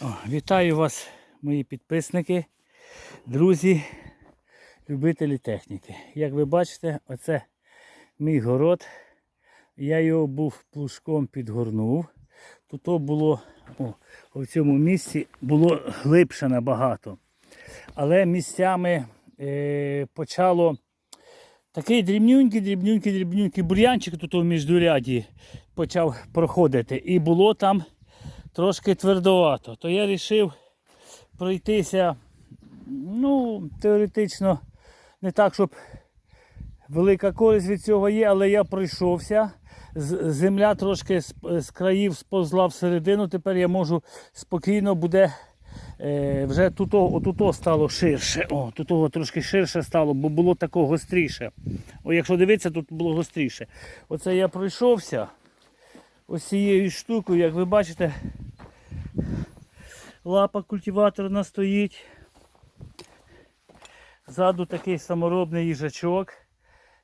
О, вітаю вас, мої підписники, друзі, любителі техніки. Як ви бачите, оце мій город. Я його був плужком підгорнув. Тут було о, в цьому місці було глибше набагато. Але місцями е, почало такий дрібнюнький, дрібнюнький, дрібнюнький бур'янчик тут у міждуряді почав проходити. І було там трошки твердовато. То я вирішив пройтися, ну, теоретично, не так, щоб велика користь від цього є, але я пройшовся. Земля трошки з, з країв сповзла всередину. Тепер я можу спокійно буде. Е, вже тут отуто стало ширше. О, тут трошки ширше стало, бо було тако гостріше. О, якщо дивитися, тут було гостріше. Оце я пройшовся ось цією штукою, як ви бачите, лапа культиваторна стоїть. Ззаду такий саморобний їжачок.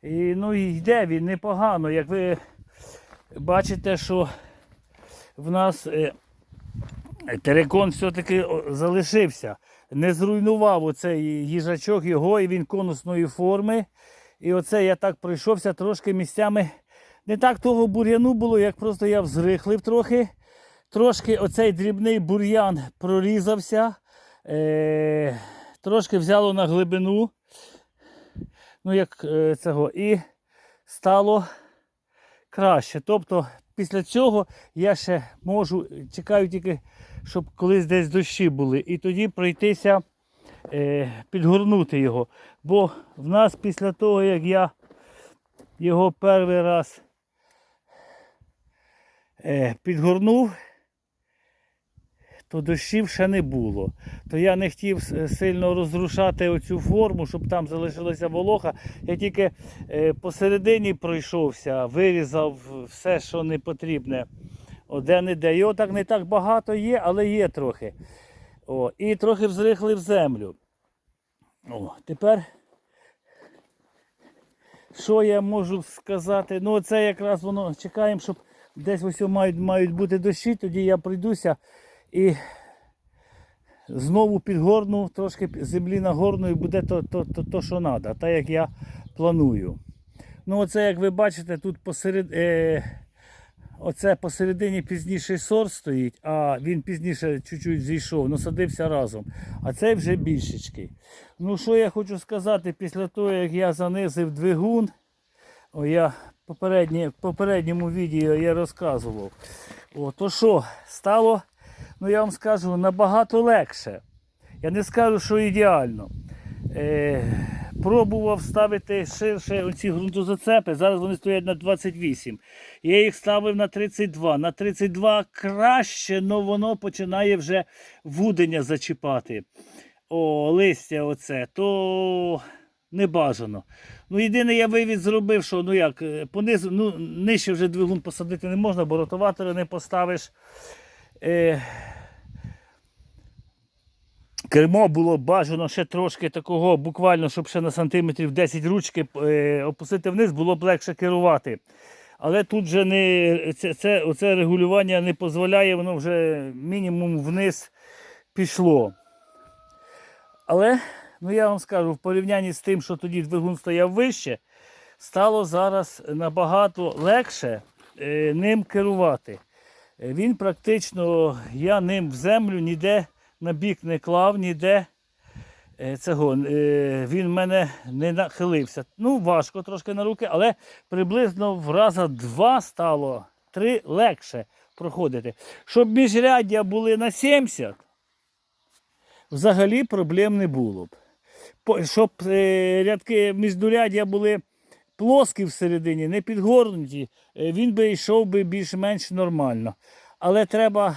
І, ну і йде він непогано. Як ви бачите, що в нас е, терекон все-таки залишився. Не зруйнував оцей їжачок його, і він конусної форми. І оце я так пройшовся трошки місцями. Не так того бур'яну було, як просто я взрихлив трохи. Трошки оцей дрібний бур'ян прорізався. Е, трошки взяло на глибину. Ну, як е, цього. І стало краще. Тобто, після цього я ще можу, чекаю тільки, щоб колись десь дощі були. І тоді пройтися, е, підгорнути його. Бо в нас після того, як я його перший раз е, підгорнув, то дощів ще не було. То я не хотів сильно розрушати оцю форму, щоб там залишилася волоха. Я тільки е, посередині пройшовся, вирізав все, що не потрібне. Де-не-де. Його так не так багато є, але є трохи. О, і трохи взрихлив землю. О, тепер. Що я можу сказати? Ну, це якраз воно чекаємо, щоб десь ось мають, мають бути дощі, тоді я прийдуся і знову підгорну, трошки землі нагорну і буде то, то, то, то що треба, так як я планую. Ну, оце, як ви бачите, тут посеред, е, оце посередині пізніший сорт стоїть, а він пізніше чуть-чуть зійшов, ну садився разом. А цей вже більшечкий. Ну, що я хочу сказати, після того, як я занизив двигун, о, я в попередньому відео я розказував. О, то що, стало, ну я вам скажу, набагато легше. Я не скажу, що ідеально. Е, пробував ставити ширше оці ґрунтозацепи. Зараз вони стоять на 28. Я їх ставив на 32. На 32 краще, але воно починає вже вудення зачіпати. О, листя оце, то не бажано. Ну, єдине, я вивід зробив, що ну як, е, понизу, ну, нижче вже двигун посадити не можна, бо ротоватори не поставиш. Е, Кермо було бажано ще трошки такого, буквально, щоб ще на сантиметрів 10 ручки е, опустити вниз, було б легше керувати. Але тут вже не, це, це, оце регулювання не дозволяє, воно вже мінімум вниз пішло. Але, ну я вам скажу, в порівнянні з тим, що тоді двигун стояв вище, стало зараз набагато легше е, ним керувати. Е, Він практично, я ним в землю ніде на бік не клав, ніде е, цього. е, Він в мене не нахилився. Ну, важко трошки на руки, але приблизно в раза два стало, три легше проходити. Щоб міжряддя були на 70, взагалі проблем не було б. Щоб е, рядки міждуряддя були плоскі всередині, не підгорнуті, він би йшов би більш-менш нормально. Але треба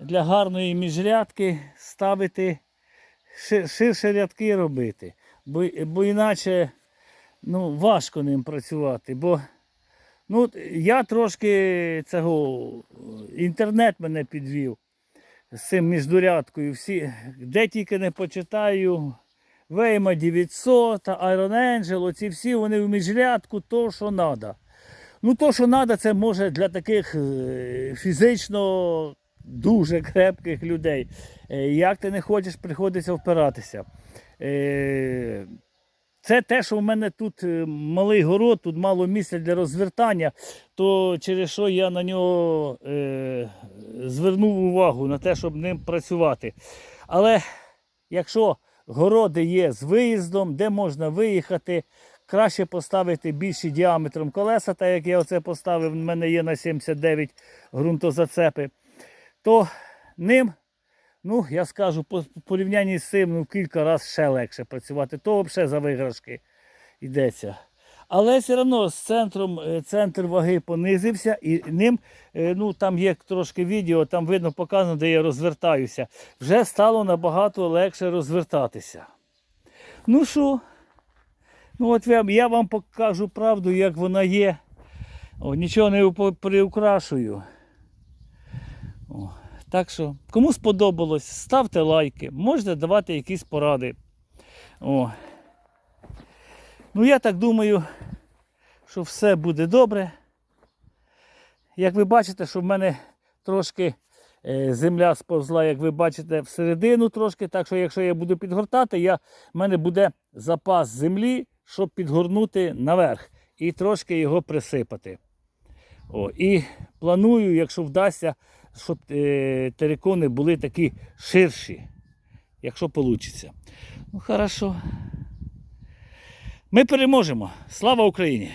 для гарної міжрядки ставити ши- ширше рядки робити. Бо, бо іначе ну, важко ним працювати. Бо ну, я трошки цього інтернет мене підвів з цим міждурядкою. Всі, де тільки не почитаю, Вейма 900, Iron Angel, оці всі вони в міжрядку, то, що треба. Ну, то, що треба, це може для таких е, фізично дуже крепких людей. Е, Як ти не хочеш, приходиться впиратися. Е, Це те, що в мене тут е, малий город, тут мало місця для розвертання, то через що я на нього е, звернув увагу на те, щоб ним працювати. Але якщо городи є з виїздом, де можна виїхати, краще поставити більші діаметром колеса, так як я оце поставив, в мене є на 79 ґрунтозацепи, то ним, ну, я скажу, по по порівнянні з цим, ну, кілька разів ще легше працювати. То взагалі за виграшки йдеться. Але все одно з центром е, центр ваги понизився, і ним, е, ну там є трошки відео, там видно показано, де я розвертаюся. Вже стало набагато легше розвертатися. Ну що, ну от я, вам покажу правду, як вона є. О, нічого не приукрашую. Так що, кому сподобалось, ставте лайки, можете давати якісь поради. О. Ну, я так думаю, що все буде добре. Як ви бачите, що в мене трошки е, земля сповзла, як ви бачите, всередину трошки. Так що, якщо я буду підгортати, я, в мене буде запас землі, щоб підгорнути наверх і трошки його присипати. О, і планую, якщо вдасться, щоб е, терикони були такі ширші, якщо вийде. Ну, хорошо. Ми переможемо. Слава Україні!